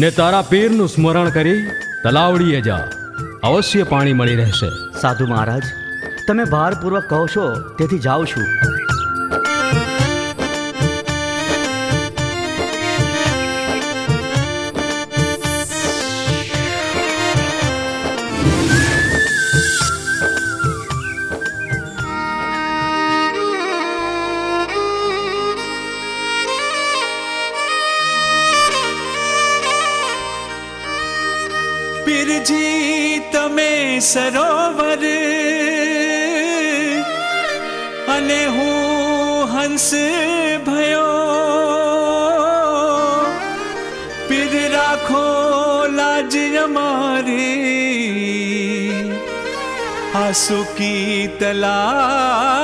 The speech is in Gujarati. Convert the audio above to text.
ને તારા પીરનું સ્મરણ કરી તલાવડીએ જા. અવશ્ય પાણી મળી રહેશે. સાધુ મહારાજ, તમે ભારપૂર્વક કહો છો, તેથી જાઉં છું. પીરજી તમે સરોવર. અને હું હંસ ભયો. પીર રાખો લાજ અમારી. આસુકી ભરો